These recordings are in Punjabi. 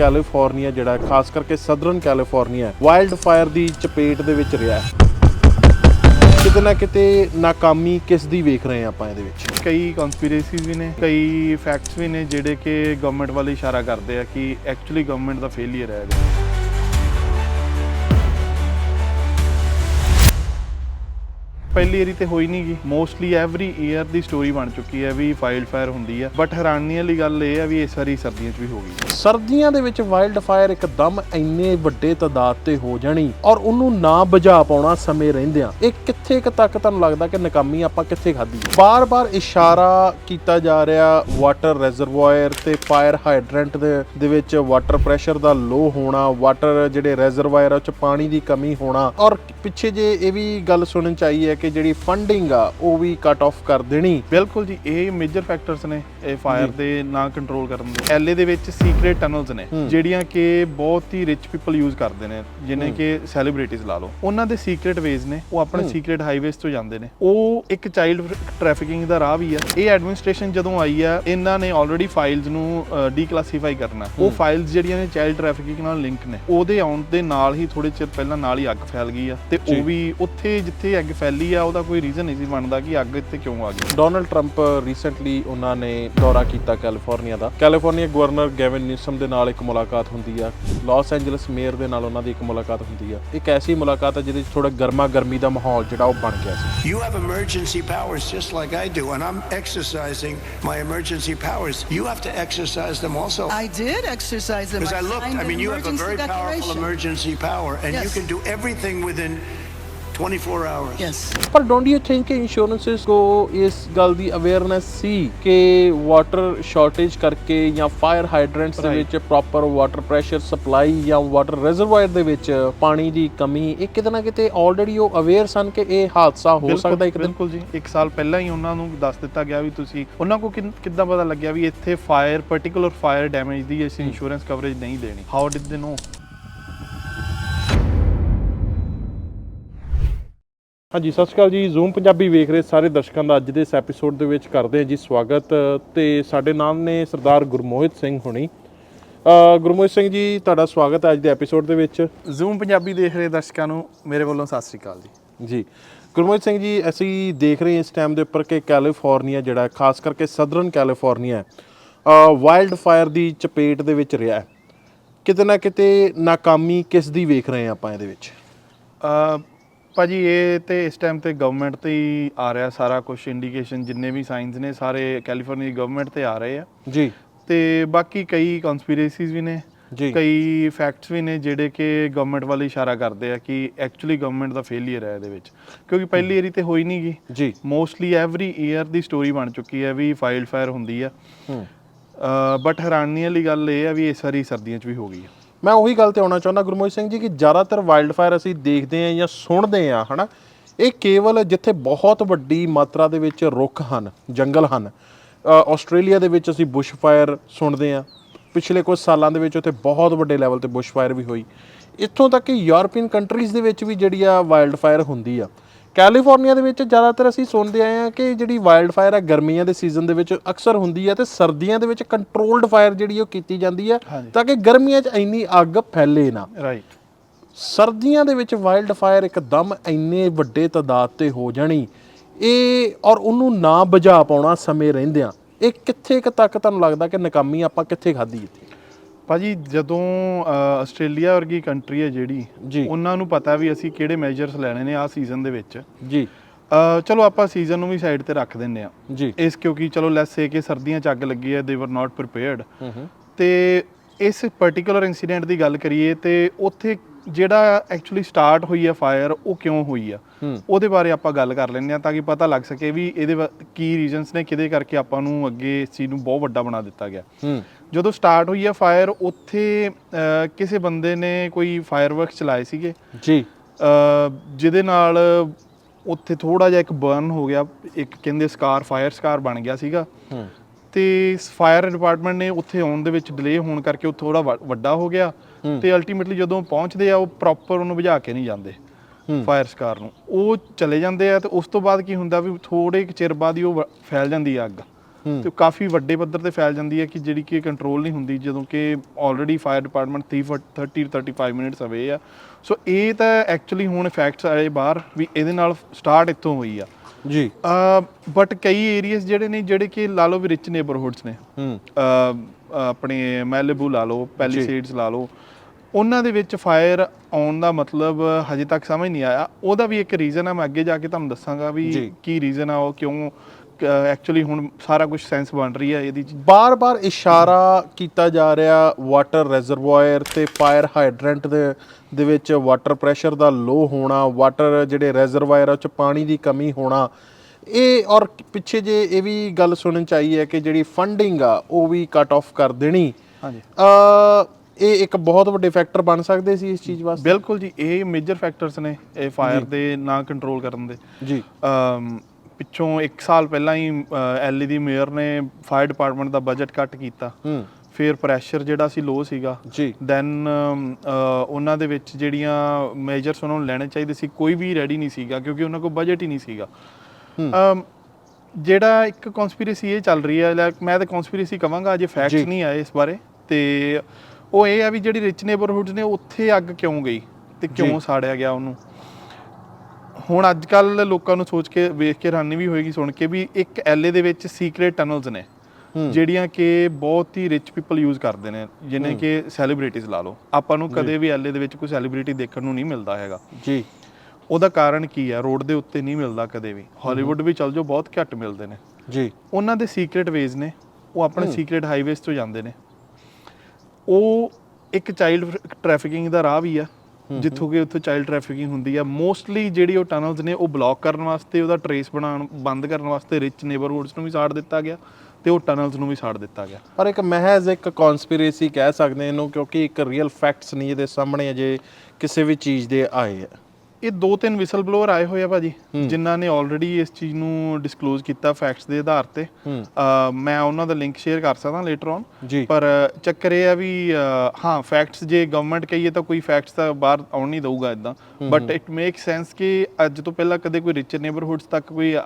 ਕੈਲੀਫੋਰਨੀਆ ਜਿਹੜਾ ਖਾਸ ਕਰਕੇ ਸਦਰਨ ਕੈਲੀਫੋਰਨੀਆ ਵਾਈਲਡ ਫਾਇਰ ਦੀ ਚਪੇਟ ਦੇ ਵਿੱਚ ਰਿਹਾ ਹੈ। ਕਿਤੇ ਨਾ ਕਿਤੇ ਨਾਕਾਮੀ ਕਿਸ ਦੀ ਵੇਖ ਰਹੇ ਹਾਂ ਆਪਾਂ ਇਹਦੇ ਵਿੱਚ? ਕਈ ਕਨਸਪੀਰੇਸੀਜ਼ ਵੀ ਨੇ, ਕਈ ਫੈਕਟਸ ਵੀ ਨੇ ਜਿਹੜੇ ਕਿ ਗਵਰਨਮੈਂਟ ਵੱਲ ਇਸ਼ਾਰਾ ਕਰਦੇ ਆ ਕਿ ਐਕਚੁਅਲੀ ਗਵਰਨਮੈਂਟ ਦਾ ਫੇਲਿਅਰ ਹੈ ਇਹ ਪਹਿਲੀ ਵਾਰੀ ਤੇ ਹੋਈ ਨਹੀਂ ਮੋਸਟਲੀ ਐਵਰੀ ਈਅਰ ਦੀ ਸਟੋਰੀ ਬਣ ਚੁੱਕੀ ਹੈ ਵੀ ਵਾਈਲਡ ਫਾਇਰ ਹੁੰਦੀ ਹੈ। ਬਟ ਹੈਰਾਨੀ ਵਾਲੀ ਗੱਲ ਇਹ ਹੈ ਵੀ ਇਸ ਵਾਰੀ ਸਰਦੀਆਂ 'ਚ ਵੀ ਹੋ ਗਈ ਸਰਦੀਆਂ ਦੇ ਵਿੱਚ ਵਾਈਲਡ ਫਾਇਰ ਇੱਕਦਮ ਇੰਨੇ ਵੱਡੇ ਤਦਾਦ ਤੇ ਹੋ ਜਾਣੀ ਔਰ ਉਹਨੂੰ ਨਾ ਬੁਝਾ ਪਾਉਣਾ ਸਮੇਂ ਰਹਿੰਦਿਆਂ। ਇਹ ਕਿੱਥੇ ਕੁ ਤੱਕ ਤੁਹਾਨੂੰ ਲੱਗਦਾ ਕਿ ਨਾਕਾਮੀ ਆਪਾਂ ਕਿੱਥੇ ਖਾਧੀ ਬਾਰ-ਬਾਰ ਇਸ਼ਾਰਾ ਕੀਤਾ ਜਾ ਰਿਹਾ ਵਾਟਰ ਰਿਜ਼ਰਵਾਇਰ ਤੇ ਫਾਇਰ ਹਾਈਡਰੈਂਟ ਦੇ ਵਿੱਚ ਵਾਟਰ ਪ੍ਰੈਸ਼ਰ ਦਾ ਲੋ ਹੋਣਾ ਵਾਟਰ ਜਿਹੜੇ ਰਿਜ਼ਰਵਾਇਰ ਚ ਪਾਣੀ ਦੀ ਕਮੀ ਹੋਣਾ। ਔਰ ਪਿੱਛੇ ਜੇ ਇਹ ਵੀ ਗੱਲ ਸੁਣਨ ਚ ਆਈ ਹੈ ਕਿ ਜਿਹੜੀ ਫੰਡਿੰਗ ਆ ਉਹ ਵੀ ਕੱਟ ਆਫ ਕਰ ਦੇਣੀ। ਬਿਲਕੁਲ ਜੀ ਇਹ ਮੇਜਰ ਫੈਕਟਰਸ ਨੇ ਇਹ ਫਾਇਰ ਦੇ ਨਾ ਕੰਟਰੋਲ ਕਰਨ ਦੇ। ਐਲਏ ਦੇ ਵਿੱਚ ਸੀਕ੍ਰੀਟ ਟਨਲਸ ਨੇ। ਜਿਹੜੀਆਂ ਕਿ ਬਹੁਤ ਹੀ ਰਿਚ ਪੀਪਲ ਯੂਜ਼ ਕਰਦੇ ਨੇ ਜਿਨੇ ਕਿ ਸੈਲੀਬ੍ਰਿਟੀਜ਼ ਲਾ ਲਓ। ਉਹਨਾਂ ਦੇ ਸੀਕ੍ਰੀਟ ਵੇਜ਼ ਨੇ ਉਹ ਆਪਣੇ। ਸੀਕ੍ਰੀਟ ਹਾਈਵੇਜ਼ ਤੋਂ ਜਾਂਦੇ ਨੇ। ਉਹ ਇੱਕ ਚਾਈਲਡ ਟ੍ਰੈਫਿਕਿੰਗ ਦਾ ਰਾਹ ਵੀ ਆ। ਇਹ ਐਡਮਿਨਿਸਟ੍ਰੇਸ਼ਨ ਜਦੋਂ ਆਈ ਆ ਇਹਨਾਂ ਨੇ ਆਲਰੇਡੀ ਫਾਈਲਸ ਨੂੰ ਡੀਕਲਾਸੀਫਾਈ ਕਰਨਾ। ਉਹ। ਫਾਈਲਸ ਜਿਹੜੀਆਂ ਨੇ ਚਾਈਲਡ ਟ੍ਰੈਫਿਕਿੰਗ ਨਾਲ ਲਿੰਕ ਨੇ। ਉਹਦੇ ਆਉਣ ਦੇ ਨਾਲ ਹੀ ਥੋੜੇ ਚਿਰ ਪਹਿਲਾਂ ਨਾਲ ਹੀ ਅੱਗ ਫੈਲ ਗਈ ਆ। ਤੇ। ਉਹ ਵੀ ਉੱਥੇ ਜਿੱਥੇ ਅੱਗ ਫੈਲੀ ਆ ਉਹਦਾ ਕੋਈ ਰੀਜ਼ਨ ਨਹੀਂ ਸੀ ਬਣਦਾ ਕਿ ਅੱਗ ਇੱਥੇ ਕਿਉਂ ਆ ਗਈ ਡੋਨਲਡ ਟਰੰਪ ਰੀਸੈਂਟਲੀ ਉਹਨਾਂ ਨੇ ਦੌਰਾ ਕੀਤਾ ਕੈਲੀਫੋਰਨੀਆ ਦਾ ਕੈਲੀਫੋਰਨੀਆ ਗਵਰਨਰ ਗੈਵਨ ਨਿਊਸਮ ਦੇ ਨਾਲ ਇੱਕ ਮੁਲਾਕਾਤ ਹੁੰਦੀ ਆ ਲਾਸ ਐਂਜਲਸ ਮੇਅਰ ਦੇ ਨਾਲ ਉਹਨਾਂ ਦੀ ਇੱਕ ਮੁਲਾਕਾਤ ਹੁੰਦੀ ਆ ਇੱਕ ਐਸੀ ਮੁਲਾਕਾਤ ਆ ਜਿਹਦੇ ਵਿੱਚ ਥੋੜਾ ਗਰਮਾ ਗਰਮੀ ਦਾ ਮਾਹੌਲ ਜਿਹੜਾ ਉਹ ਬਣ ਗਿਆ ਸੀ You have emergency powers just like I do, and I'm exercising my emergency powers. You have to exercise them also. I did exercise them. Because I looked, I an mean, you have a very powerful emergency power, and you Yes. can do everything within 24 hours. Yes. Don't you think ਕਿ ਇੰਸ਼ੋਰੈਂਸਸ ਕੋ ਇਸ ਗੱਲ ਦੀ ਅਵੇਅਰਨੈਸ ਸੀ ਕਿ ਵਾਟਰ ਸ਼ਾਰਟੇਜ ਕਰਕੇ ਜਾਂ ਫਾਇਰ ਹਾਈਡਰੈਂਟਸ ਦੇ Right. ਵਿੱਚ ਪ੍ਰੋਪਰ ਵਾਟਰ ਪ੍ਰੈਸ਼ਰ ਸਪਲਾਈ ਜਾਂ ਵਾਟਰ ਰਿਜ਼ਰਵਾਇਰ ਦੇ ਵਿੱਚ ਪਾਣੀ ਦੀ ਕਮੀ ਇਹ ਕਿਤੇ ਨਾ ਕਿਤੇ ਆਲਰੇਡੀ ਉਹ ਅਵੇਅਰ ਸਨ ਕਿ ਇਹ ਹਾਦਸਾ ਹੋ ਬਿਲਕੁਲ- ਸਕਦਾ ਇੱਕ ਦਿਨ ਬਿਲਕੁਲ ਜੀ ਇੱਕ ਸਾਲ ਪਹਿਲਾਂ ਹੀ ਉਹਨਾਂ ਨੂੰ ਦੱਸ ਦਿੱਤਾ ਗਿਆ ਵੀ ਤੁਸੀਂ ਉਹਨਾਂ ਕੋ ਕਿੱਦਾਂ ਪਤਾ ਲੱਗਿਆ ਵੀ ਇੱਥੇ ਫਾਇਰ ਪਾਰਟਿਕੂਲਰ ਫਾਇਰ ਡੈਮੇਜ ਦੀ ਅਸੀਂ ਇੰਸ਼ੋਰੈਂਸ ਕਵਰੇਜ ਨਹੀਂ ਦੇਣੀ ਹਾਊ ਡਿਡ ਦੇ ਨੋ ਹਾਂਜੀ ਸਤਿ ਸ਼੍ਰੀ ਅਕਾਲ ਜੀ। ਜ਼ੂਮ ਪੰਜਾਬੀ ਵੇਖ ਰਹੇ ਸਾਰੇ ਦਰਸ਼ਕਾਂ ਦਾ ਅੱਜ ਦੇ ਇਸ ਐਪੀਸੋਡ ਦੇ ਵਿੱਚ ਕਰਦੇ ਹਾਂ ਜੀ ਸਵਾਗਤ। ਤੇ ਸਾਡੇ ਨਾਲ ਨੇ ਸਰਦਾਰ ਗੁਰਮੋਹਿਤ ਸਿੰਘ ਹੁਣੀ। ਗੁਰਮੋਹਿਤ ਸਿੰਘ ਜੀ ਤੁਹਾਡਾ ਸਵਾਗਤ ਹੈ ਅੱਜ ਦੇ ਐਪੀਸੋਡ ਦੇ ਵਿੱਚ। ਜ਼ੂਮ ਪੰਜਾਬੀ ਦੇਖ ਰਹੇ ਦਰਸ਼ਕਾਂ ਨੂੰ ਮੇਰੇ ਵੱਲੋਂ ਸਤਿ ਸ੍ਰੀ ਅਕਾਲ ਜੀ। ਜੀ। ਗੁਰਮੋਹਿਤ ਸਿੰਘ ਜੀ ਅਸੀਂ ਦੇਖ ਰਹੇ ਹਾਂ ਇਸ ਟਾਈਮ ਦੇ ਉੱਪਰ ਕਿ ਕੈਲੀਫੋਰਨੀਆ ਜਿਹੜਾ ਖਾਸ ਕਰਕੇ ਸਦਰਨ ਕੈਲੀਫੋਰਨੀਆ ਵਾਈਲਡ ਫਾਇਰ ਦੀ ਚਪੇਟ ਦੇ ਵਿੱਚ ਰਿਹਾ ਹੈ। ਕਿਤੇ ਨਾ ਕਿਤੇ ਨਾਕਾਮੀ ਕਿਸ ਦੀ ਵੇਖ ਰਹੇ ਆਪਾਂ ਇਹਦੇ ਵਿੱਚ? ਭਾਜੀ ਇਹ ਤੇ ਇਸ ਟਾਈਮ ਤੇ ਗਵਰਨਮੈਂਟ ਤੇ ਹੀ ਆ ਰਿਹਾ ਸਾਰਾ ਕੁਝ ਇੰਡੀਕੇਸ਼ਨ ਜਿੰਨੇ ਵੀ ਸਾਈਨਸ ਨੇ ਸਾਰੇ ਕੈਲੀਫੋਰਨੀਆ ਗਵਰਨਮੈਂਟ ਤੇ ਆ ਰਹੇ ਆ। ਜੀ। ਤੇ ਬਾਕੀ ਕਈ ਕਨਸਪੀਰੇਸੀਜ਼ ਵੀ ਨੇ ਜੀ। ਕਈ ਫੈਕਟਸ ਵੀ ਨੇ ਜਿਹੜੇ ਕਿ ਗਵਰਨਮੈਂਟ ਵੱਲ ਇਸ਼ਾਰਾ ਕਰਦੇ ਆ ਕਿ ਐਕਚੁਅਲੀ ਗਵਰਨਮੈਂਟ ਦਾ ਫੇਲਿਅਰ ਹੈ ਇਹਦੇ ਵਿੱਚ। ਕਿਉਂਕਿ ਪਹਿਲੀ ਵਾਰੀ ਤੇ ਹੋਈ ਨਹੀਂ ਗੀ ਜੀ। ਮੋਸਟਲੀ ਐਵਰੀ ਈਅਰ ਦੀ ਸਟੋਰੀ ਬਣ ਚੁੱਕੀ ਹੈ ਵੀ ਵਾਈਲਡ ਫਾਇਰ ਹੁੰਦੀ ਆ। ਹੂੰ। ਬਟ ਹੈਰਾਨੀ ਵਾਲੀ ਗੱਲ ਇਹ ਹੈ ਵੀ ਇਸ ਵਾਰੀ ਸਰਦੀਆਂ 'ਚ ਵੀ ਹੋ ਗਈ ਹੈ ਮੈਂ ਉਹੀ ਗੱਲ ਤੇ ਆਉਣਾ ਚਾਹੁੰਦਾ ਗੁਰਮੋਹਿਤ ਸਿੰਘ ਜੀ ਕਿ ਜ਼ਿਆਦਾਤਰ ਵਾਈਲਡ ਫਾਇਰ ਅਸੀਂ ਦੇਖਦੇ ਹਾਂ ਜਾਂ ਸੁਣਦੇ ਹਾਂ, ਹਨਾ? ਇਹ ਕੇਵਲ ਜਿੱਥੇ ਬਹੁਤ ਵੱਡੀ ਮਾਤਰਾ ਦੇ ਵਿੱਚ ਰੁੱਖ ਹਨ, ਜੰਗਲ ਹਨ ਆਸਟ੍ਰੇਲੀਆ ਦੇ ਵਿੱਚ ਅਸੀਂ ਬੁਸ਼ ਫਾਇਰ ਸੁਣਦੇ ਹਾਂ। ਪਿਛਲੇ ਕੁਝ ਸਾਲਾਂ ਦੇ ਵਿੱਚ ਉੱਥੇ ਬਹੁਤ ਵੱਡੇ ਲੈਵਲ ਤੇ ਬੁਸ਼ ਫਾਇਰ ਵੀ ਹੋਈ। ਇੱਥੋਂ ਤੱਕ ਕਿ ਯੂਰਪੀਅਨ ਕੰਟਰੀਜ਼ ਦੇ ਵਿੱਚ ਵੀ ਜਿਹੜੀ ਆ ਵਾਈਲਡ ਫਾਇਰ ਹੁੰਦੀ ਆ। ਕੈਲੀਫੋਰਨੀਆ ਦੇ ਵਿੱਚ ਜ਼ਿਆਦਾਤਰ ਅਸੀਂ ਸੁਣਦੇ ਆਏ ਆ ਕਿ ਜਿਹੜੀ ਵਾਈਲਡ ਫਾਇਰ ਆ ਗਰਮੀਆਂ ਦੇ ਸੀਜ਼ਨ ਦੇ ਵਿੱਚ ਅਕਸਰ ਹੁੰਦੀ ਆ ਤੇ ਸਰਦੀਆਂ ਦੇ ਵਿੱਚ ਕੰਟਰੋਲਡ ਫਾਇਰ ਜਿਹੜੀ ਉਹ ਕੀਤੀ ਜਾਂਦੀ ਆ ਹਾਂਜੀ। ਤਾਂ ਕਿ ਗਰਮੀਆਂ 'ਚ ਇੰਨੀ ਅੱਗ ਫੈਲੇ ਨਾ। ਰਾਈਟ ਸਰਦੀਆਂ ਦੇ ਵਿੱਚ ਵਾਈਲਡ ਫਾਇਰ ਇੱਕਦਮ ਇੰਨੇ ਵੱਡੇ ਤਦਾਦ ਤੇ ਹੋ ਜਾਣੀ ਇਹ ਔਰ ਉਹਨੂੰ ਨਾ ਬੁਝਾ ਪਾਉਣਾ ਸਮੇਂ ਰਹਿੰਦਿਆਂ ਇਹ ਕਿੱਥੇ ਕੁ ਤੱਕ ਤੁਹਾਨੂੰ ਲੱਗਦਾ ਕਿ ਨਾਕਾਮੀ ਆਪਾਂ ਕਿੱਥੇ ਖਾਧੀ ਇੱਥੇ? ਭਾਜੀ ਜਦੋਂ ਆਸਟ੍ਰੇਲੀਆ ਵਰਗੀ ਕੰਟਰੀ ਹੈ ਜਿਹੜੀ। ਉਹਨਾਂ ਨੂੰ ਪਤਾ ਵੀ ਅਸੀਂ ਕਿਹੜੇ ਮੈਜਰਸ ਲੈਣੇ ਨੇ ਆ ਸੀਜ਼ਨ ਦੇ ਵਿੱਚ। ਜੀ। ਚਲੋ ਆਪਾਂ ਸੀਜ਼ਨ ਨੂੰ ਵੀ ਸਾਈਡ ਤੇ ਰੱਖ ਦਿੰਨੇ ਆ ਜੀ। ਇਸ ਕਿਉਂਕਿ ਚਲੋ ਲੈਟਸ ਸੇ ਕਿ ਸਰਦੀਆਂ ਚ ਅੱਗ ਲੱਗੀ ਹੈ ਦੇ ਵਰ ਨਾਟ ਪ੍ਰੀਪੇਅਰਡ ਤੇ ਇਸ ਪਾਰਟਿਕੂਲਰ ਇਨਸੀਡੈਂਟ ਦੀ ਗੱਲ ਕਰੀਏ ਤੇ ਉੱਥੇ ਜਿਹੜਾ ਐਕਚੁਅਲੀ ਸਟਾਰਟ ਹੋਈ ਹੈ ਫਾਇਰ ਉਹ ਕਿਉਂ ਹੋਈ ਆ। ਉਹਦੇ ਬਾਰੇ ਆਪਾਂ ਗੱਲ ਕਰ ਲੈਂਦੇ ਆ ਤਾਂ ਕਿ ਪਤਾ ਲੱਗ ਸਕੇ ਵੀ ਇਹਦੇ ਕੀ ਰੀਜ਼ਨਸ ਨੇ ਕਿਹਦੇ ਕਰਕੇ ਆਪਾਂ ਨੂੰ ਅੱਗੇ ਇਸ ਚੀਜ਼ ਨੂੰ ਬਹੁਤ ਵੱਡਾ ਬਣਾ ਦਿੱਤਾ ਗਿਆ। ਜਦੋਂ ਸਟਾਰਟ ਹੋਈ ਹੈ ਫਾਇਰ ਉੱਥੇ ਕਿਸੇ ਬੰਦੇ ਨੇ ਕੋਈ ਫਾਇਰਵਰਕਸ ਚਲਾਏ ਸੀਗੇ। ਜੀ। ਜਿਹਦੇ ਨਾਲ ਉੱਥੇ ਥੋੜਾ ਜਿਹਾ ਇੱਕ ਬਰਨ ਹੋ ਗਿਆ ਇੱਕ ਕਹਿੰਦੇ ਸਕਾਰ ਫਾਇਰ ਸਕਾਰ ਬਣ ਗਿਆ ਸੀਗਾ। ਤੇ ਫਾਇਰ ਡਿਪਾਰਟਮੈਂਟ ਨੇ ਉੱਥੇ ਆਉਣ ਦੇ ਵਿੱਚ ਡਿਲੇ ਹੋਣ ਕਰਕੇ ਉਹ ਥੋੜਾ ਵੱਡਾ ਹੋ ਗਿਆ। ਤੇ ਅਲਟੀਮੇਟਲੀ ਜਦੋਂ ਪਹੁੰਚਦੇ ਆ ਉਹ ਪ੍ਰੋਪਰ ਉਹਨੂੰ ਬੁਝਾ ਕੇ ਨਹੀਂ ਜਾਂਦੇ। ਫਾਇਰ ਸਕਾਰ ਨੂੰ। ਉਹ ਚਲੇ ਜਾਂਦੇ ਆ ਤੇ ਉਸ ਤੋਂ ਬਾਅਦ ਕੀ ਹੁੰਦਾ ਵੀ ਥੋੜੇ ਚਿਰ ਬਾਅਦ ਹੀ ਉਹ ਫੈਲ ਜਾਂਦੀ ਆ ਅੱਗ। ਤੇ ਕਾਫੀ ਵੱਡੇ ਪੱਧਰ ਤੇ ਫੈਲ ਜਾਂਦੀ ਹੈ ਕਿ ਜਿਹੜੀ ਕਿ ਕੰਟਰੋਲ ਨਹੀਂ ਹੁੰਦੀ ਜਦੋਂ ਕਿ ਆਲਰੇਡੀ ਫਾਇਰ ਡਿਪਾਰਟਮੈਂਟ 30 35 ਮਿੰਟਸ ਅਵੇ ਆ। ਸੋ ਇਹ ਤਾਂ ਐਕਚੁਅਲੀ ਹੁਣ ਫੈਕਟਸ ਆਏ ਬਾਹਰ ਵੀ ਇਹਦੇ ਨਾਲ ਸਟਾਰਟ ਇੱਥੋਂ ਹੋਈ ਆ। ਜੀ। ਬਟ ਕਈ ਏਰੀਆਸ ਜਿਹੜੇ ਨੇ ਜਿਹੜੇ ਕਿ ਲਾ ਲਓ ਵੀ ਰਿਚ ਨੇਬਰਹੁੱਡਸ ਨੇ। ਅਹ ਆਪਣੇ ਮੈਲਿਬੂ ਲਾ ਲਓ ਪੈਲੀਸੇਡਸ ਲਾ ਲਓ ਉਹਨਾਂ ਦੇ ਵਿੱਚ ਫਾਇਰ ਆਉਣ ਦਾ ਮਤਲਬ ਹਜੇ ਤੱਕ ਸਮਝ ਨਹੀਂ ਆਇਆ। ਉਹਦਾ ਵੀ ਇੱਕ ਰੀਜ਼ਨ ਆ ਮੈਂ ਅੱਗੇ ਜਾ ਕੇ ਤੁਹਾਨੂੰ ਦੱਸਾਂਗਾ। ਵੀ ਕੀ ਰੀਜ਼ਨ ਆ ਉਹ ਕਿਉਂ ਐਕਚੁਅਲੀ ਹੁਣ ਸਾਰਾ ਕੁਝ ਸੈਂਸ ਬਣ ਰਹੀ ਹੈ ਇਹਦੀ ਬਾਰ-ਬਾਰ ਇਸ਼ਾਰਾ ਕੀਤਾ ਜਾ ਰਿਹਾ ਵਾਟਰ ਰਿਜ਼ਰਵਾਇਰ ਤੇ ਫਾਇਰ ਹਾਈਡਰੈਂਟ ਦੇ ਦੇ ਵਿੱਚ ਵਾਟਰ ਪ੍ਰੈਸ਼ਰ ਦਾ ਲੋ ਹੋਣਾ ਵਾਟਰ ਜਿਹੜੇ ਰਿਜ਼ਰਵਾਇਰ ਆ ਚ ਪਾਣੀ ਦੀ ਕਮੀ ਹੋਣਾ। ਇਹ ਔਰ ਪਿੱਛੇ ਜੇ ਇਹ ਵੀ ਗੱਲ ਸੁਣਨ ਚ ਆਈ ਹੈ ਕਿ ਜਿਹੜੀ ਫੰਡਿੰਗ ਆ ਉਹ ਵੀ ਕੱਟ ਆਫ ਕਰ ਦੇਣੀ। ਹਾਂਜੀ। ਅ ਇਹ ਇੱਕ ਬਹੁਤ ਵੱਡੇ ਫੈਕਟਰ ਬਣ ਸਕਦੇ ਸੀ ਇਸ ਚੀਜ਼ ਵਾਸਤੇ? ਬਿਲਕੁਲ ਜੀ ਇਹ ਮੇਜਰ ਫੈਕਟਰਸ ਨੇ ਇਹ ਫਾਇਰ ਦੇ ਨਾ ਕੰਟਰੋਲ ਕਰਨ ਦੇ। ਜੀ। ਅਮ ਪਿੱਛੋਂ 1 ਸਾਲ ਪਹਿਲਾਂ ਹੀ ਐਲਈ ਦੀ ਮੇਅਰ ਨੇ ਫਾਇਰ ਡਿਪਾਰਟਮੈਂਟ ਦਾ ਬਜਟ ਕੱਟ ਕੀਤਾ। ਹੂੰ। ਫਿਰ ਪ੍ਰੈਸ਼ਰ ਜਿਹੜਾ ਸੀ ਲੋ ਸੀਗਾ। ਜੀ। ਦੈਨ ਉਹਨਾਂ ਦੇ ਵਿੱਚ ਜਿਹੜੀਆਂ ਮੇਜਰਸ ਉਹਨਾਂ ਨੂੰ ਲੈਣੇ ਚਾਹੀਦੇ ਸੀ ਕੋਈ ਵੀ ਰੈਡੀ ਨਹੀਂ ਸੀਗਾ ਕਿਉਂਕਿ ਉਹਨਾਂ ਕੋਲ ਬਜਟ ਹੀ ਨਹੀਂ ਸੀਗਾ। ਜਿਹੜਾ ਇੱਕ ਕਨਸਪੀਰੇਸੀ ਇਹ ਚੱਲ ਰਹੀ ਹੈ ਮੈਂ ਤਾਂ ਕਨਸਪੀਰੇਸੀ ਕਵਾਂਗਾ ਅਜੇ। ਫੈਕਟਸ ਨਹੀਂ ਆਏ ਇਸ ਬਾਰੇ। ਤੇ ਉਹ ਇਹ ਆ ਵੀ ਜਿਹੜੀ ਰਿਚ ਨੇਬਰਹੁੱਡਸ ਨੇ ਉੱਥੇ ਅੱਗ ਕਿਉਂ ਗਈ? ਤੇ। ਕਿਉਂ ਸਾੜਿਆ ਗਿਆ ਉਹਨੂੰ? ਹੁਣ ਅੱਜ ਕੱਲ ਲੋਕਾਂ ਨੂੰ ਸੋਚ ਕੇ ਵੇਖ ਕੇ ਹੈਰਾਨੀ ਵੀ ਹੋਏਗੀ ਸੁਣ ਕੇ ਵੀ ਇੱਕ ਐਲਏ ਦੇ ਵਿੱਚ ਸੀਕ੍ਰੀਟ ਟਨਲਸ ਨੇ। ਜਿਹੜੀਆਂ ਕਿ ਬਹੁਤ ਹੀ ਰਿਚ ਪੀਪਲ ਯੂਜ਼ ਕਰਦੇ ਨੇ ਜਿਨੇ ਕਿ ਸੈਲੀਬ੍ਰਿਟੀਜ਼ ਲਾ ਲਓ। ਆਪਾਂ ਨੂੰ ਕਦੇ ਵੀ ਐਲਏ ਦੇ ਵਿੱਚ ਕੋਈ ਸੈਲੀਬ੍ਰਿਟੀ ਦੇਖਣ ਨੂੰ ਨਹੀਂ ਮਿਲਦਾ ਹੈਗਾ। ਜੀ। ਉਹਦਾ ਕਾਰਨ ਕੀ ਹੈ ਰੋਡ ਦੇ ਉੱਤੇ ਨਹੀਂ ਮਿਲਦਾ ਕਦੇ ਵੀ। ਹਾਲੀਵੁੱਡ ਵੀ ਚੱਲ ਜਾਓ ਬਹੁਤ ਘੱਟ ਮਿਲਦੇ ਨੇ। ਜੀ। ਉਹਨਾਂ ਦੇ ਸੀਕ੍ਰੀਟ ਵੇਜ਼ ਨੇ ਉਹ ਆਪਣੇ ਸੀਕ੍ਰੀਟ ਹਾਈਵੇਜ਼ ਤੋਂ ਜਾਂਦੇ ਨੇ। ਉਹ ਇੱਕ ਚਾਈਲਡ ਟ੍ਰੈਫਿਕਿੰਗ ਦਾ ਰਾਹ ਵੀ ਆ। ਜਿੱਥੋਂ ਕਿ ਉੱਥੇ ਚਾਈਲਡ ਟ੍ਰੈਫਿਕਿੰਗ ਹੁੰਦੀ ਆ। ਮੋਸਟਲੀ ਜਿਹੜੀ ਉਹ ਟਨਲਸ ਨੇ, ਉਹ ਬਲੌਕ ਕਰਨ ਵਾਸਤੇ, ਉਹਦਾ ਟਰੇਸ ਬਣਾਉਣ, ਬੰਦ ਕਰਨ ਵਾਸਤੇ ਰਿਚ ਨੇਬਰਹੁੱਡਸ ਨੂੰ ਵੀ ਸਾੜ ਦਿੱਤਾ ਗਿਆ ਤੇ ਉਹ ਟਨਲਸ ਨੂੰ ਵੀ ਸਾੜ ਦਿੱਤਾ ਗਿਆ। ਪਰ ਇੱਕ ਮਹਿਜ਼ ਇੱਕ ਕਨਸਪੀਰੇਸੀ ਕਹਿ ਸਕਦੇ ਇਹਨੂੰ, ਕਿਉਂਕਿ ਇੱਕ ਰੀਅਲ ਫੈਕਟਸ ਨਹੀਂ ਇਹਦੇ ਸਾਹਮਣੇ ਅਜੇ ਕਿਸੇ ਵੀ ਚੀਜ਼ ਦੇ ਆਏ ਆ। ਇਹ ਦੋ ਤਿੰਨ ਵਿਸਲ ਬਲੋਅਰ ਆਏ ਹੋਏ ਆ ਭਾਜੀ ਜਿਨ੍ਹਾਂ ਨੇ ਆਲਰੇਡੀ ਇਸ ਚੀਜ਼ ਨੂੰ ਡਿਸਕਲੋਜ਼ ਕੀਤਾ ਫੈਕਟਸ ਦੇ ਆਧਾਰ ਤੇ। ਮੈਂ ਉਹਨਾਂ ਦਾ ਲਿੰਕ ਸ਼ੇਅਰ ਕਰ ਸਕਦਾ ਲੇਟਰ ਔਨ ਪਰ ਚੱਕਰ ਇਹ ਆ ਵੀ ਹਾਂ ਫੈਕਟਸ ਜੇ ਗਵਰਨਮੈਂਟ ਕਹੀਏ ਤਾਂ ਕੋਈ ਫੈਕਟਸ ਤਾਂ ਬਾਹਰ ਆਉਣ ਨਹੀਂ ਦਊਗਾ ਇਦਾਂ ਬਟ ਇਟ ਮੇਕ ਸੈਂਸ ਕਿ ਅੱਜ ਤੋਂ ਪਹਿਲਾਂ ਕਦੇ ਕੋਈ ਰਿਚ ਨੇਬਰਹੁੱਡਸ ਤੱਕ ਕੋਈ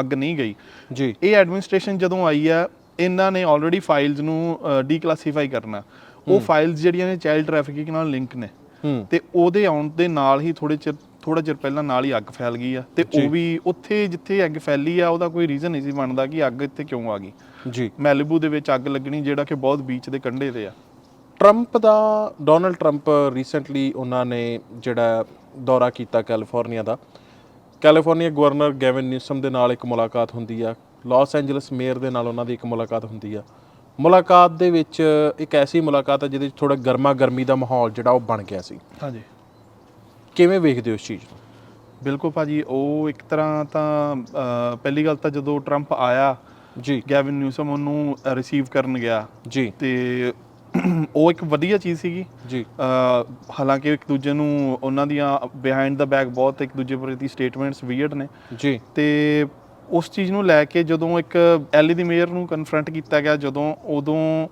ਅੱਗ ਨਹੀਂ ਗਈ। ਜੀ। ਇਹ ਐਡਮਿਨਿਸਟ੍ਰੇਸ਼ਨ ਜਦੋਂ ਆਈ ਆ ਇਹਨਾਂ ਨੇ ਆਲਰੇਡੀ ਫਾਈਲਸ ਨੂੰ ਡੀਕਲਾਸੀਫਾਈ ਕਰਨਾ। ਉਹ ਫਾਈਲਸ ਜਿਹੜੀਆਂ ਨੇ ਚਾਈਲਡ ਟ੍ਰੈਫਿਕਿੰਗ ਨਾਲ ਲਿੰਕ ਨੇ। ਤੇ ਉਹਦੇ ਆਉਣ ਦੇ ਨਾਲ ਹੀ ਥੋੜੇ ਚਿਰ ਥੋੜਾ ਚਿਰ ਪਹਿਲਾਂ ਨਾਲ ਹੀ ਅੱਗ ਫੈਲ ਗਈ ਆ। ਤੇ। ਉਹ ਵੀ ਉੱਥੇ ਜਿੱਥੇ ਅੱਗ ਫੈਲੀ ਆ ਉਹਦਾ ਕੋਈ ਰੀਜ਼ਨ ਨਹੀਂ ਸੀ ਬਣਦਾ ਕਿ ਅੱਗ ਇੱਥੇ ਕਿਉਂ ਆ ਗਈ। ਜੀ। ਮੈਲਿਬੂ ਦੇ ਵਿੱਚ ਅੱਗ ਲੱਗਣੀ ਜਿਹੜਾ ਕਿ ਬਹੁਤ ਬੀਚ ਦੇ ਕੰਢੇ ਤੇ ਆ। ਟਰੰਪ ਦਾ ਡੋਨਲਡ ਟਰੰਪ ਰੀਸੈਂਟਲੀ ਉਹਨਾਂ ਨੇ ਜਿਹੜਾ ਦੌਰਾ ਕੀਤਾ ਕੈਲੀਫੋਰਨੀਆ ਦਾ। ਕੈਲੀਫੋਰਨੀਆ ਗਵਰਨਰ ਗੈਵਨ ਨਿਊਸਮ ਦੇ ਨਾਲ ਇੱਕ ਮੁਲਾਕਾਤ ਹੁੰਦੀ ਆ। ਲਾਸ ਐਂਜਲਸ ਮੇਅਰ ਦੇ ਨਾਲ ਉਹਨਾਂ ਦੀ ਇੱਕ ਮੁਲਾਕਾਤ ਹੁੰਦੀ ਆ। ਮੁਲਾਕਾਤ ਦੇ ਵਿੱਚ ਇੱਕ ਐਸੀ ਮੁਲਾਕਾਤ ਹੈ ਜਿਹਦੇ ਵਿੱਚ ਥੋੜਾ ਗਰਮਾ ਗਰਮੀ ਦਾ ਮਾਹੌਲ ਜਿਹੜਾ ਉਹ ਬਣ ਗਿਆ ਸੀ। ਹਾਂਜੀ। ਕਿਵੇਂ ਵੇਖਦੇ ਹੋ ਇਸ ਚੀਜ਼ ਨੂੰ? ਬਿਲਕੁਲ ਭਾਜੀ ਉਹ ਇੱਕ ਤਰ੍ਹਾਂ ਤਾਂ ਪਹਿਲੀ ਗੱਲ ਤਾਂ ਜਦੋਂ ਟਰੰਪ ਆਇਆ ਜੀ। ਗੈਵਨ ਨਿਊਸਮ ਉਹਨੂੰ ਰਿਸੀਵ ਕਰਨ ਗਿਆ। ਜੀ। ਤੇ ਉਹ ਇੱਕ ਵਧੀਆ ਚੀਜ਼ ਸੀਗੀ। ਜੀ। ਹਾਲਾਂਕਿ ਇੱਕ ਦੂਜੇ ਨੂੰ ਉਹਨਾਂ ਦੀਆਂ ਬਿਹਾਈਂਡ ਦਾ ਬੈਕ ਬਹੁਤ ਇੱਕ ਦੂਜੇ ਪ੍ਰਤੀ ਸਟੇਟਮੈਂਟਸ ਵੀਅਰਡ ਨੇ। ਜੀ। ਤੇ ਉਸ ਚੀਜ਼ ਨੂੰ ਲੈ ਕੇ ਜਦੋਂ ਇੱਕ ਐਲੀ ਦੀ ਮੇਅਰ ਨੂੰ ਕਨਫਰੰਟ ਕੀਤਾ ਗਿਆ ਜਦੋਂ ਉਦੋਂ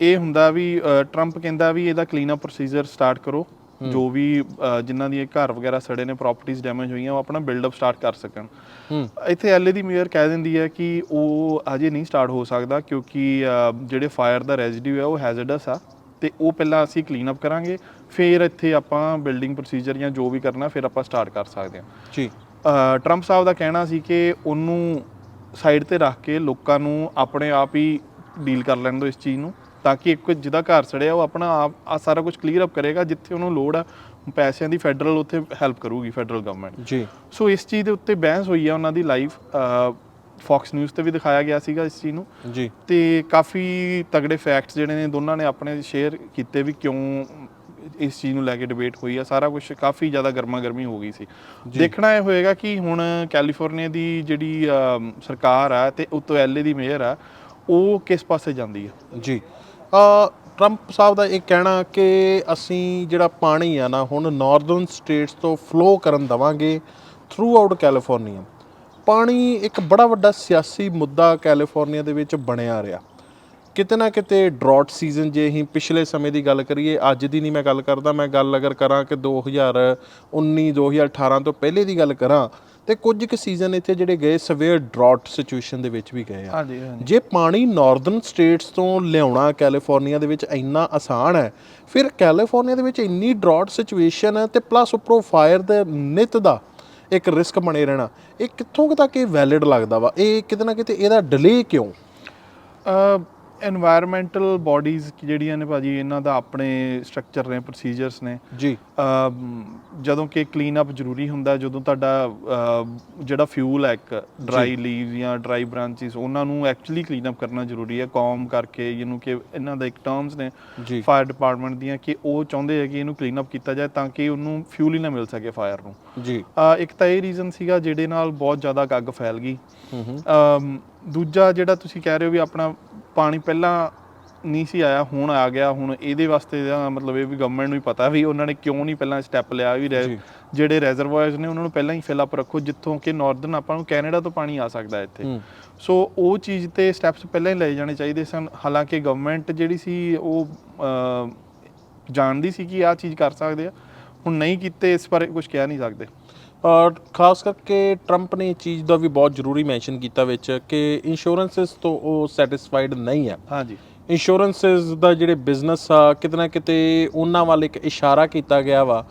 ਇਹ ਹੁੰਦਾ ਵੀ ਟਰੰਪ ਕਹਿੰਦਾ ਵੀ ਇਹਦਾ ਕਲੀਨ ਅਪ ਪ੍ਰੋਸੀਜਰ ਸਟਾਰਟ ਕਰੋ ਜੋ ਵੀ ਜਿਨ੍ਹਾਂ ਦੀ ਘਰ ਵਗੈਰਾ ਸੜੇ ਨੇ ਪ੍ਰਾਪਰਟੀਆਂ ਡੈਮੇਜ ਹੋਈਆਂ ਉਹ ਆਪਣਾ ਬਿਲਡ ਅਪ ਸਟਾਰਟ ਕਰ ਸਕਣ। ਇੱਥੇ ਐਲਏ ਦੀ ਮੇਅਰ ਕਹਿ ਦਿੰਦੀ ਹੈ ਕਿ ਉਹ ਅਜੇ ਨਹੀਂ ਸਟਾਰਟ ਹੋ ਸਕਦਾ ਕਿਉਂਕਿ ਜਿਹੜੇ ਫਾਇਰ ਦਾ ਰੈਜ਼ੀਡਿਊ ਹੈ ਉਹ ਹੈਜ਼ਰਡਸ ਆ। ਤੇ ਉਹ ਪਹਿਲਾਂ ਅਸੀਂ ਕਲੀਨ ਅਪ ਕਰਾਂਗੇ ਫਿਰ ਇੱਥੇ ਆਪਾਂ ਬਿਲਡਿੰਗ ਪ੍ਰੋਸੀਜਰ ਜਾਂ ਜੋ ਵੀ ਕਰਨਾ ਫਿਰ ਆਪਾਂ ਸਟਾਰਟ ਕਰ ਸਕਦੇ ਹਾਂ। ਜੀ। ਟਰੰਪ ਸਾਹਿਬ ਦਾ ਕਹਿਣਾ ਸੀ ਕਿ ਉਹਨੂੰ ਸਾਈਡ ਤੇ ਰੱਖ ਕੇ ਲੋਕਾਂ ਨੂੰ ਆਪਣੇ ਆਪ ਹੀ ਡੀਲ ਕਰ ਲੈਣ ਦਿਓ ਇਸ ਚੀਜ਼ ਨੂੰ ਤਾਂ ਕਿ ਇੱਕ ਜਿਹਦਾ ਘਰ ਸੜਿਆ ਉਹ ਆਪਣਾ ਆਪ ਆ ਸਾਰਾ ਕੁਝ ਕਲੀਅਰ ਅਪ ਕਰੇਗਾ ਜਿੱਥੇ ਉਹਨੂੰ ਲੋੜ ਆ ਪੈਸਿਆਂ ਦੀ ਫੈਡਰਲ ਉੱਥੇ ਹੈਲਪ ਕਰੂਗੀ ਫੈਡਰਲ ਗਵਰਨਮੈਂਟ ਜੀ। ਸੋ ਇਸ ਚੀਜ਼ ਦੇ ਉੱਤੇ ਬਹਿਸ ਹੋਈ ਆ ਉਹਨਾਂ ਦੀ ਲਾਈਵ ਫੌਕਸ ਨਿਊਜ਼ ਤੇ ਵੀ ਦਿਖਾਇਆ ਗਿਆ ਸੀਗਾ ਇਸ ਚੀਜ਼ ਨੂੰ। ਜੀ। ਤੇ ਕਾਫੀ ਤਗੜੇ ਫੈਕਟਸ ਜਿਹੜੇ ਨੇ ਦੋਨਾਂ ਨੇ ਆਪਣੇ ਸ਼ੇਅਰ ਕੀਤੇ ਵੀ ਕਿਉਂ ਇਸ ਚੀਜ਼ ਨੂੰ ਲੈ ਕੇ ਡਿਬੇਟ ਹੋਈ ਆ ਸਾਰਾ ਕੁਝ ਕਾਫੀ ਜ਼ਿਆਦਾ ਗਰਮਾ ਗਰਮੀ ਹੋ ਗਈ ਸੀ। ਦੇਖਣਾ ਇਹ ਹੋਏਗਾ ਕਿ ਹੁਣ ਕੈਲੀਫੋਰਨੀਆ ਦੀ ਜਿਹੜੀ ਸਰਕਾਰ ਆ ਤੇ ਉਤੋਂ ਐਲਏ ਦੀ ਮੇਅਰ ਆ ਉਹ ਕਿਸ ਪਾਸੇ ਜਾਂਦੀ ਆ? ਜੀ। ਅ ਟਰੰਪ ਸਾਹਿਬ ਦਾ ਇਹ ਕਹਿਣਾ ਕਿ ਅਸੀਂ ਜਿਹੜਾ ਪਾਣੀ ਆ ਨਾ ਹੁਣ ਨਾਰਦਰਨ ਸਟੇਟਸ ਤੋਂ ਫਲੋ ਕਰਨ ਦਵਾਂਗੇ ਥਰੂ ਆਊਟ ਕੈਲੀਫੋਰਨੀਆ ਪਾਣੀ ਇੱਕ ਬੜਾ ਵੱਡਾ ਸਿਆਸੀ ਮੁੱਦਾ ਕੈਲੀਫੋਰਨੀਆ ਦੇ ਵਿੱਚ ਬਣਿਆ ਰਿਹਾ। ਕਿਤੇ ਨਾ ਕਿਤੇ ਡਰਾਟ ਸੀਜ਼ਨ ਜੇ ਅਸੀਂ ਪਿਛਲੇ ਸਮੇਂ ਦੀ ਗੱਲ ਕਰੀਏ ਅੱਜ ਦੀ ਨਹੀਂ ਮੈਂ ਗੱਲ ਕਰਦਾ ਮੈਂ ਗੱਲ ਅਗਰ ਕਰਾਂ ਕਿ 2019 2018 ਤੋਂ ਪਹਿਲੇ ਦੀ ਗੱਲ ਕਰਾਂ ਤੇ ਕੁਝ ਕੁ ਸੀਜ਼ਨ ਇੱਥੇ ਜਿਹੜੇ ਗਏ ਸਵੇਅਰ ਡਰਾਟ ਸਿਚੁਏਸ਼ਨ ਦੇ ਵਿੱਚ ਵੀ ਗਏ ਆ। ਜੇ ਪਾਣੀ ਨਾਰਥਰਨ ਸਟੇਟਸ ਤੋਂ ਲਿਆਉਣਾ ਕੈਲੀਫੋਰਨੀਆ ਦੇ ਵਿੱਚ ਇੰਨਾ ਆਸਾਨ ਹੈ ਫਿਰ ਕੈਲੀਫੋਰਨੀਆ ਦੇ ਵਿੱਚ ਇੰਨੀ ਡਰਾਟ ਸਿਚੁਏਸ਼ਨ ਹੈ ਤੇ ਪਲੱਸ ਉੱਪਰੋਂ ਫਾਇਰ ਦੇ ਨਿਤ ਦਾ ਇੱਕ ਰਿਸਕ ਬਣੇ ਰਹਿਣਾ ਇਹ ਕਿੱਥੋਂ ਤੱਕ ਇਹ ਵੈਲਿਡ ਲੱਗਦਾ ਵਾ? ਇਹ ਕਿਤੇ ਨਾ ਕਿਤੇ ਇਹਦਾ ਡਿਲੇ ਕਿਉਂ? এনवायरमेंटल ਬਾਡੀਜ਼ ਜਿਹੜੀਆਂ ਨੇ ਭਾਜੀ ਇਹਨਾਂ ਦਾ ਆਪਣੇ ਸਟਰਕਚਰ ਨੇ ਪ੍ਰੋਸੀਜਰਸ ਨੇ। ਜੀ। ਜਦੋਂ ਕਿ ਕਲੀਨ ਅਪ ਜ਼ਰੂਰੀ ਹੁੰਦਾ ਜਦੋਂ ਤੁਹਾਡਾ ਜਿਹੜਾ ਫਿਊਲ ਹੈ ਇੱਕ ਡਰਾਈ ਲੀਵ ਜਾਂ ਡਰਾਈ ਬ੍ਰਾਂਚਸ ਉਹਨਾਂ ਨੂੰ ਐਕਚੁਅਲੀ ਕਲੀਨ ਅਪ ਕਰਨਾ ਜ਼ਰੂਰੀ ਹੈ ਕੌਮ ਕਰਕੇ ਜਿਹਨੂੰ ਕਿ ਇਹਨਾਂ ਦਾ ਇੱਕ ਟਰਮਸ ਨੇ ਫਾਇਰ ਡਿਪਾਰਟਮੈਂਟ ਦੀਆਂ ਕਿ ਉਹ ਚਾਹੁੰਦੇ ਹੈ ਕਿ ਇਹਨੂੰ ਕਲੀਨ ਅਪ ਕੀਤਾ ਜਾਏ ਤਾਂ ਕਿ ਉਹਨੂੰ ਫਿਊਲ ਹੀ ਨਾ ਮਿਲ ਸਕੇ ਫਾਇਰ ਨੂੰ। ਜੀ। ਇੱਕ ਤਾਂ ਇਹ ਰੀਜ਼ਨ ਸੀਗਾ ਜਿਹੜੇ ਨਾਲ ਬਹੁਤ ਜ਼ਿਆਦਾ ਅੱਗ ਫੈਲ ਗਈ। ਹੂੰ ਹੂੰ। ਦੂਜਾ ਜਿਹੜਾ ਤੁਸੀਂ ਕਹਿ ਰਹੇ ਹੋ ਵੀ ਆਪਣਾ ਪਾਣੀ ਪਹਿਲਾਂ ਨਹੀਂ ਸੀ ਆਇਆ ਹੁਣ ਆ ਗਿਆ ਹੁਣ ਇਹਦੇ ਵਾਸਤੇ ਦਾ ਮਤਲਬ ਇਹ ਵੀ ਗਵਰਨਮੈਂਟ ਨੂੰ ਹੀ ਪਤਾ ਵੀ ਉਹਨਾਂ ਨੇ ਕਿਉਂ ਨਹੀਂ ਪਹਿਲਾਂ ਸਟੈਪ ਲਿਆ ਵੀ। ਜਿਹੜੇ ਰੈਜ਼ਰਵਾਇਰਸ ਨੇ ਉਹਨਾਂ ਨੂੰ ਪਹਿਲਾਂ ਹੀ ਫਿਲ ਅਪ ਰੱਖੋ ਜਿੱਥੋਂ ਕਿ ਨਾਰਥਰਨ ਆਪਾਂ ਨੂੰ ਕੈਨੇਡਾ ਤੋਂ ਪਾਣੀ ਆ ਸਕਦਾ ਇੱਥੇ। ਸੋ ਉਹ ਚੀਜ਼ ਤੇ ਸਟੈਪਸ ਪਹਿਲਾਂ ਹੀ ਲਏ ਜਾਣੇ ਚਾਹੀਦੇ ਸਨ ਹਾਲਾਂਕਿ ਗਵਰਨਮੈਂਟ ਜਿਹੜੀ ਸੀ ਉਹ ਜਾਣਦੀ ਸੀ ਕਿ ਆਹ ਚੀਜ਼ ਕਰ ਸਕਦੇ ਆ ਹੁਣ ਨਹੀਂ ਕੀਤੇ ਇਸ ਬਾਰੇ ਕੁਝ ਕਹਿ ਨਹੀਂ ਸਕਦੇ ਖਾਸ ਕਰਕੇ ਟਰੰਪ ਨੇ ਇਹ ਚੀਜ਼ ਦਾ ਵੀ ਬਹੁਤ ਜ਼ਰੂਰੀ ਮੈਂਸ਼ਨ ਕੀਤਾ ਵਿੱਚ ਕਿ ਇੰਸ਼ੋਰੈਂਸਸ ਤੋਂ ਉਹ ਸੈਟੀਸਫਾਈਡ ਨਹੀਂ ਹੈ। ਹਾਂਜੀ। ਇੰਸ਼ੋਰੈਂਸਸ ਦਾ ਜਿਹੜੇ ਬਿਜ਼ਨਸ ਆ ਕਿਤੇ ਨਾ ਕਿਤੇ ਉਹਨਾਂ ਵੱਲ ਇੱਕ ਇਸ਼ਾਰਾ ਕੀਤਾ ਗਿਆ ਵਾ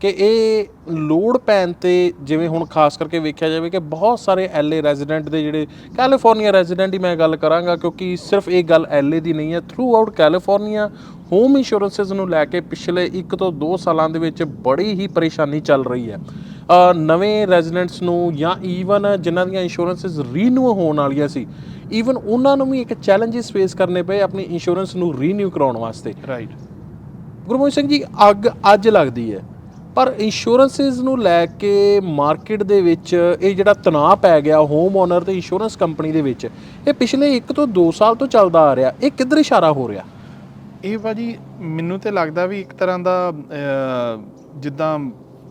ਕਿ ਇਹ ਲੋਡ ਪੈਣ ਤੇ ਜਿਵੇਂ ਹੁਣ ਖਾਸ ਕਰਕੇ ਵੇਖਿਆ ਜਾਵੇ ਕਿ ਬਹੁਤ ਸਾਰੇ ਐਲਏ ਰੈਜ਼ੀਡੈਂਟ ਦੇ ਜਿਹੜੇ ਕੈਲੀਫੋਰਨੀਆ ਰੈਜ਼ੀਡੈਂਟ ਹੀ ਮੈਂ ਗੱਲ ਕਰਾਂਗਾ ਕਿਉਂਕਿ ਸਿਰਫ ਇਹ ਗੱਲ ਐਲਏ ਦੀ ਨਹੀਂ ਹੈ throughout California home insurances ਨੂੰ ਲੈ ਕੇ ਪਿਛਲੇ 1 ਤੋਂ 2 ਸਾਲਾਂ ਦੇ ਵਿੱਚ ਬੜੀ ਹੀ ਪਰੇਸ਼ਾਨੀ ਚੱਲ ਰਹੀ ਹੈ। ਨਵੇਂ ਰੈਜ਼ੀਡੈਂਟਸ ਨੂੰ ਜਾਂ ਈਵਨ ਜਿਨ੍ਹਾਂ ਦੀਆਂ ਇੰਸ਼ੋਰੈਂਸਸ ਰੀਨਿਊ ਹੋਣ ਵਾਲੀਆਂ ਸੀ ਈਵਨ ਉਹਨਾਂ ਨੂੰ ਵੀ ਇੱਕ ਚੈਲੰਜਸ ਫੇਸ ਕਰਨੇ ਪਏ ਆਪਣੀ ਇੰਸ਼ੋਰੈਂਸ ਨੂੰ ਰੀਨਿਊ ਕਰਾਉਣ ਵਾਸਤੇ। ਰਾਈਟ ਗੁਰਮੋਹਨ ਸਿੰਘ ਜੀ ਅੱਗ ਅੱਜ ਲੱਗਦੀ ਹੈ ਪਰ ਇੰਸ਼ੋਰੈਂਸਸ ਨੂੰ ਲੈ ਕੇ ਮਾਰਕੀਟ ਦੇ ਵਿੱਚ ਇਹ ਜਿਹੜਾ ਤਣਾਅ ਪੈ ਗਿਆ ਹੋਮ ਓਨਰ ਤੇ ਇੰਸ਼ੋਰੈਂਸ ਕੰਪਨੀ ਦੇ ਵਿੱਚ ਇਹ ਪਿਛਲੇ 1 ਤੋਂ 2 ਸਾਲ ਤੋਂ ਚੱਲਦਾ ਆ ਰਿਹਾ। ਇਹ ਕਿੱਧਰ ਇਸ਼ਾਰਾ ਹੋ ਰਿਹਾ? ਇਹ ਭਾਜੀ ਮੈਨੂੰ ਤੇ ਲੱਗਦਾ ਵੀ ਇੱਕ ਤਰ੍ਹਾਂ ਦਾ ਜਿੱਦਾਂ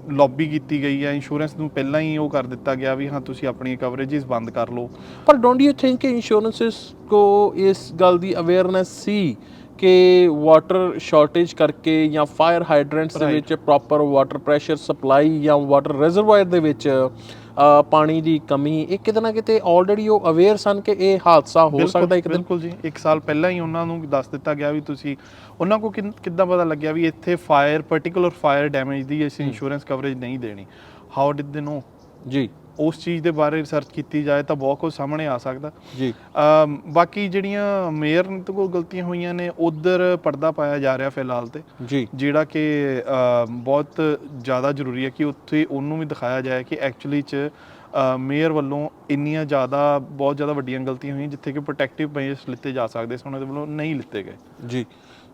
ਲੌਬੀ ਕੀਤੀ ਗਈ ਹੈ ਇੰਸ਼ੋਰੈਂਸ ਨੂੰ ਪਹਿਲਾਂ ਹੀ ਉਹ ਕਰ ਦਿੱਤਾ ਗਿਆ ਵੀ ਹਾਂ ਤੁਸੀਂ ਆਪਣੀਆਂ ਕਵਰੇजेस ਬੰਦ ਕਰ ਲਓ ਪਰ ਡੋਂਟ ਯੂ ਥਿੰਕ ਇੰਸ਼ੋਰੈਂਸਸ ਕੋ ਇਸ ਗੱਲ ਦੀ ਅਵੇਅਰਨੈਸ ਸੀ ਕਿ ਵਾਟਰ ਸ਼ਾਰਟੇਜ ਕਰਕੇ ਜਾਂ ਫਾਇਰ ਹਾਈਡਰੈਂਟਸ ਦੇ. ਵਿੱਚ ਪ੍ਰੋਪਰ ਵਾਟਰ ਪ੍ਰੈਸ਼ਰ ਸਪਲਾਈ ਜਾਂ ਵਾਟਰ ਰਿਜ਼ਰਵਾਇਰ ਦੇ ਵਿੱਚ ਪਾਣੀ ਦੀ ਕਮੀ ਇਹ ਕਿਤੇ ਨਾ ਕਿਤੇ ਆਲਰੇਡੀ ਉਹ ਅਵੇਅਰ ਸਨ ਕਿ ਇਹ ਹਾਦਸਾ ਹੋ ਸਕਦਾ ਇੱਕ ਦਿਨ। ਬਿਲਕੁਲ ਜੀ। ਇੱਕ ਸਾਲ ਪਹਿਲਾਂ ਹੀ ਉਹਨਾਂ ਨੂੰ ਦੱਸ ਦਿੱਤਾ ਗਿਆ ਵੀ ਤੁਸੀਂ ਉਹਨਾਂ ਕੋ ਕਿੱਦਾਂ ਪਤਾ ਲੱਗਿਆ ਵੀ ਇੱਥੇ ਫਾਇਰ ਪਾਰਟਿਕੂਲਰ ਫਾਇਰ ਡੈਮੇਜ ਦੀ ਅਸੀਂ ਇੰਸ਼ੋਰੈਂਸ ਕਵਰੇਜ ਨਹੀਂ ਦੇਣੀ। ਹਾਊ ਡਿਡ ਦੇ ਨੋ ਜੀ। ਉਸ ਚੀਜ਼ ਦੇ ਬਾਰੇ ਰਿਸਰਚ ਕੀਤੀ ਜਾਏ ਤਾਂ ਬਹੁਤ ਕੁਝ ਸਾਹਮਣੇ ਆ ਸਕਦਾ। ਜੀ। ਬਾਕੀ ਜਿਹੜੀਆਂ ਮੇਅਰ ਤੋਂ ਕੋਲ ਗਲਤੀਆਂ ਹੋਈਆਂ ਨੇ ਉਧਰ ਪਰਦਾ ਪਾਇਆ ਜਾ ਰਿਹਾ ਫਿਲਹਾਲ ਤੇ। ਜੀ। ਜਿਹੜਾ ਕਿ ਬਹੁਤ ਜ਼ਿਆਦਾ ਜ਼ਰੂਰੀ ਹੈ ਕਿ ਉੱਥੇ ਉਹਨੂੰ ਵੀ ਦਿਖਾਇਆ ਜਾਏ ਕਿ ਐਕਚੁਅਲੀ ਚ ਮੇਅਰ ਵੱਲੋਂ ਇੰਨੀਆਂ ਜ਼ਿਆਦਾ ਬਹੁਤ ਜ਼ਿਆਦਾ ਵੱਡੀਆਂ ਗਲਤੀਆਂ ਹੋਈਆਂ ਜਿੱਥੇ ਕਿ ਪ੍ਰੋਟੈਕਟਿਵ ਮੇਜਰਸ ਲਿੱਤੇ ਜਾ ਸਕਦੇ ਸਨ ਉਹਦੇ ਵੱਲੋਂ ਨਹੀਂ ਲਿੱਤੇ ਗਏ। ਜੀ।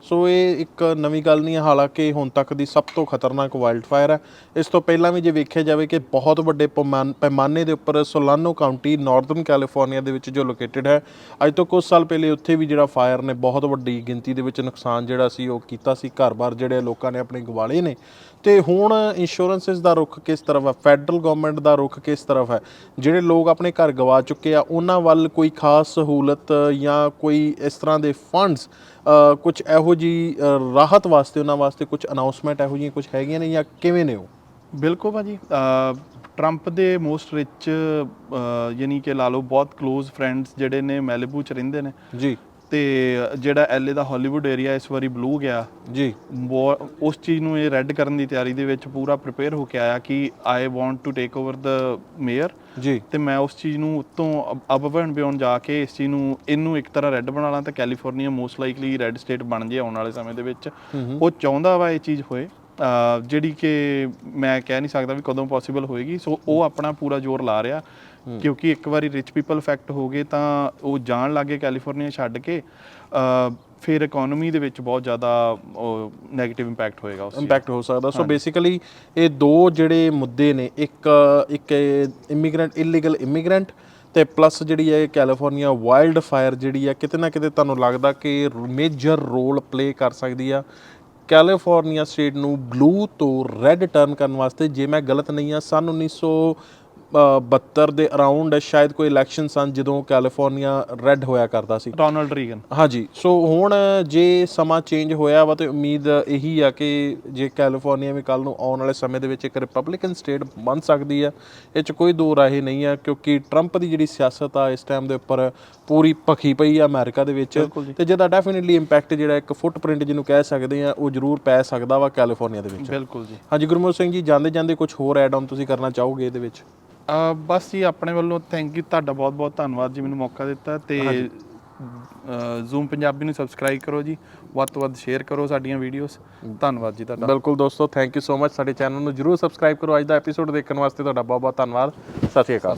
ਸੋ ਇਹ ਇੱਕ ਨਵੀਂ ਗੱਲ ਨਹੀਂ ਹੈ, ਹਾਲਾਂਕਿ ਹੁਣ ਤੱਕ ਦੀ ਸਭ ਤੋਂ ਖਤਰਨਾਕ ਵਾਈਲਡ ਫਾਇਰ ਹੈ। ਇਸ ਤੋਂ ਪਹਿਲਾਂ ਵੀ ਜੇ ਵੇਖਿਆ ਜਾਵੇ ਕਿ ਬਹੁਤ ਵੱਡੇ ਪੈਮਾਨ- ਪੈਮਾਨੇ ਦੇ ਉੱਪਰ ਸੋਲਾਨੋ ਕਾਉਂਟੀ ਨਾਰਥਰਨ ਕੈਲੀਫੋਰਨੀਆ ਦੇ ਵਿੱਚ ਜੋ ਲੋਕੇਟਿਡ ਹੈ, ਅੱਜ ਤੋਂ ਕੁਝ ਸਾਲ ਪਹਿਲੇ ਉੱਥੇ ਵੀ ਜਿਹੜਾ ਫਾਇਰ ਨੇ ਬਹੁਤ ਵੱਡੀ ਗਿਣਤੀ ਦੇ ਵਿੱਚ ਨੁਕਸਾਨ ਜਿਹੜਾ ਸੀ ਉਹ ਕੀਤਾ ਸੀ। ਘਰ-ਬਾਰ ਜਿਹੜੇ ਲੋਕਾਂ ਨੇ ਆਪਣੇ ਗਵਾਲੇ ਨੇ। ਤੇ ਹੁਣ ਇੰਸ਼ੋਰੈਂਸਸ ਦਾ ਰੁਖ ਕਿਸ ਤਰਫ ਹੈ? ਫੈਡਰਲ ਗਵਰਨਮੈਂਟ ਦਾ ਰੁਖ ਕਿਸ ਤਰਫ ਹੈ? ਜਿਹੜੇ ਲੋਕ ਆਪਣੇ ਘਰ ਗਵਾ ਚੁੱਕੇ ਆ, ਉਹਨਾਂ ਵੱਲ ਕੋਈ ਖਾਸ ਸਹੂਲਤ ਜਾਂ ਕੋਈ ਇਸ ਤਰ੍ਹਾਂ ਦੇ ਫੰਡਸ ਕੁਝ ਇਹੋ ਜੀ ਰਾਹਤ ਵਾਸਤੇ ਉਹਨਾਂ ਵਾਸਤੇ ਕੁਝ ਅਨਾਉਂਸਮੈਂਟ ਇਹੋ ਜਿਹੀਆਂ ਕੁਝ ਹੈਗੀਆਂ ਨੇ ਜਾਂ ਕਿਵੇਂ ਨੇ ਉਹ? ਬਿਲਕੁਲ ਭਾਜੀ ਅ, ਟਰੰਪ ਦੇ ਮੋਸਟ ਰਿਚ ਯਾਨੀ ਕਿ ਲਾ ਲਓ ਬਹੁਤ ক্লোਜ਼ ਫਰੈਂਡਸ ਜਿਹੜੇ ਨੇ ਮੈਲੀਬੂ ਚ ਰਹਿੰਦੇ ਨੇ। ਜੀ। ਤੇ ਜਿਹੜਾ ਐਲਏ ਦਾ ਹਾਲੀਵੁੱਡ ਏਰੀਆ ਇਸ ਵਾਰੀ ਬਲੂ ਗਿਆ। ਜੀ। ਉਸ ਚੀਜ਼ ਨੂੰ ਇਹ ਰੈੱਡ ਕਰਨ ਦੀ ਤਿਆਰੀ ਦੇ ਵਿੱਚ ਪੂਰਾ ਪ੍ਰਿਪੇਅਰ ਹੋ ਕੇ ਆਇਆ ਕਿ I want to take over the mayor ਜੀ। ਤੇ ਮੈਂ ਉਸ ਚੀਜ਼ ਨੂੰ ਉੱਤੋਂ ਅਬਵ ਐਂਡ ਬਿਯੋਂਡ ਜਾ ਕੇ ਇਸ ਚੀਜ਼ ਨੂੰ ਇਹਨੂੰ ਇੱਕ ਤਰ੍ਹਾਂ ਰੈੱਡ ਬਣਾ ਲਾਂ ਤਾਂ California most likely red state ਬਣ ਜੇ ਆਉਣ ਵਾਲੇ ਸਮੇਂ ਦੇ ਵਿੱਚ। ਉਹ ਚਾਹੁੰਦਾ ਵਾ ਇਹ ਚੀਜ਼ ਹੋਏ। ਜਿਹੜੀ ਕਿ ਮੈਂ ਕਹਿ ਨਹੀਂ ਸਕਦਾ ਵੀ ਕਦੋਂ ਪੋਸੀਬਲ ਹੋਏਗੀ। ਸੋ ਉਹ ਆਪਣਾ ਪੂਰਾ ਜ਼ੋਰ ਲਾ ਰਿਹਾ। ਕਿਉਂਕਿ ਇੱਕ ਵਾਰੀ ਰਿਚ ਪੀਪਲ ਇਫੈਕਟ ਹੋ ਗਏ ਤਾਂ ਉਹ ਜਾਣ ਲੱਗੇ ਕੈਲੀਫੋਰਨੀਆ ਛੱਡ ਕੇ। ਫਿਰ ਇਕਨੋਮੀ ਦੇ ਵਿੱਚ ਬਹੁਤ ਜ਼ਿਆਦਾ ਨੈਗੇਟਿਵ ਇੰਪੈਕਟ ਹੋਏਗਾ ਉਸ। ਇੰਪੈਕਟ ਹੋ ਸਕਦਾ। ਸੋ ਬੇਸਿਕਲੀ ਇਹ ਦੋ ਜਿਹੜੇ ਮੁੱਦੇ ਨੇ ਇੱਕ ਇੱਕ ਇਮੀਗ੍ਰੈਂਟ ਇਲੀਗਲ ਇਮੀਗ੍ਰੈਂਟ ਤੇ ਪਲੱਸ ਜਿਹੜੀ ਹੈ ਕੈਲੀਫੋਰਨੀਆ ਵਾਈਲਡ ਫਾਇਰ ਜਿਹੜੀ ਹੈ ਕਿਤੇ ਨਾ ਕਿਤੇ ਤੁਹਾਨੂੰ ਲੱਗਦਾ ਕਿ ਮੇਜਰ ਰੋਲ ਪਲੇ ਕਰ ਸਕਦੀ ਆ। ਕੈਲੀਫੋਰਨੀਆ ਸਟੇਟ ਨੂੰ ਬਲੂ ਤੋਂ ਰੈੱਡ ਟਰਨ ਕਰਨ ਵਾਸਤੇ ਜੇ ਮੈਂ ਗਲਤ ਨਹੀਂ ਆ ਸਨ 1900 72 ਦੇ ਅਰਾਊਂਡ ਸ਼ਾਇਦ ਕੋਈ ਇਲੈਕਸ਼ਨ ਸਨ ਜਦੋਂ ਕੈਲੀਫੋਰਨੀਆ ਰੈੱਡ ਹੋਇਆ ਕਰਦਾ ਸੀ। ਰੋਨਾਲਡ ਰੀਗਨ ਹਾਂਜੀ ਸੋ ਹੁਣ ਜੇ ਸਮਾਂ ਚੇਂਜ ਹੋਇਆ ਵਾ ਤੇ ਉਮੀਦ ਇਹੀ ਆ ਕਿ ਜੇ ਕੈਲੀਫੋਰਨੀਆ ਵੀ ਕੱਲ ਨੂੰ ਆਉਣ ਵਾਲੇ ਸਮੇਂ ਦੇ ਵਿੱਚ ਇੱਕ ਰਿਪਬਲਿਕਨ ਸਟੇਟ ਬਣ ਸਕਦੀ ਆ ਇਹ ਚ ਕੋਈ ਦੋ ਰਾਹੀ ਨਹੀਂ ਆ ਕਿਉਂਕਿ ਟਰੰਪ ਦੀ ਜਿਹੜੀ ਸਿਆਸਤ ਆ ਇਸ ਟਾਈਮ ਦੇ ਉੱਪਰ ਪੂਰੀ ਭਖੀ ਪਈ ਆ ਅਮਰੀਕਾ ਦੇ ਵਿੱਚ ਤੇ ਜਿਹਦਾ ਡੈਫੀਨਿਟਲੀ ਇੰਪੈਕਟ ਜਿਹੜਾ ਇੱਕ ਫੁੱਟਪ੍ਰਿੰਟ ਜਿਹਨੂੰ ਕਹਿ ਸਕਦੇ ਆ ਉਹ ਜ਼ਰੂਰ ਪੈ ਸਕਦਾ ਵਾ ਕੈਲੀਫੋਰਨੀਆ ਦੇ ਵਿੱਚ। ਬਿਲਕੁਲ ਜੀ। ਹਾਂਜੀ ਗੁਰਮੁਖ ਸਿੰਘ ਜੀ ਜਾਂਦੇ ਜਾਂਦੇ ਕੁਝ ਹੋਰ ਐਡ ਆਨ ਤੁਸੀਂ ਕਰਨਾ ਚਾਹੋਗੇ ਇਹਦੇ ਵਿੱਚ? ਅਹ ਬਸ ਜੀ ਆਪਣੇ ਵੱਲੋਂ ਥੈਂਕ ਯੂ ਤੁਹਾਡਾ ਬਹੁਤ ਬਹੁਤ ਧੰਨਵਾਦ ਜੀ ਮੈਨੂੰ ਮੌਕਾ ਦਿੱਤਾ ਤੇ ਜ਼ੂਮ ਪੰਜਾਬੀ ਨੂੰ ਸਬਸਕ੍ਰਾਈਬ ਕਰੋ ਜੀ ਵੱਧ ਤੋਂ ਵੱਧ ਸ਼ੇਅਰ ਕਰੋ ਸਾਡੀਆਂ ਵੀਡੀਓਜ਼ ਧੰਨਵਾਦ ਜੀ ਤੁਹਾਡਾ। ਬਿਲਕੁਲ ਦੋਸਤੋ ਥੈਂਕ ਯੂ ਸੋ ਮਚ ਸਾਡੇ ਚੈਨਲ ਨੂੰ ਜਰੂਰ ਸਬਸਕ੍ਰਾਈਬ ਕਰੋ। ਅੱਜ ਦਾ ਐਪੀਸੋਡ ਦੇਖਣ ਵਾਸਤੇ ਤੁਹਾਡਾ ਬਹੁਤ ਬਹੁਤ ਧੰਨਵਾਦ। ਸਤਿ ਸ਼੍ਰੀ ਅਕਾਲ।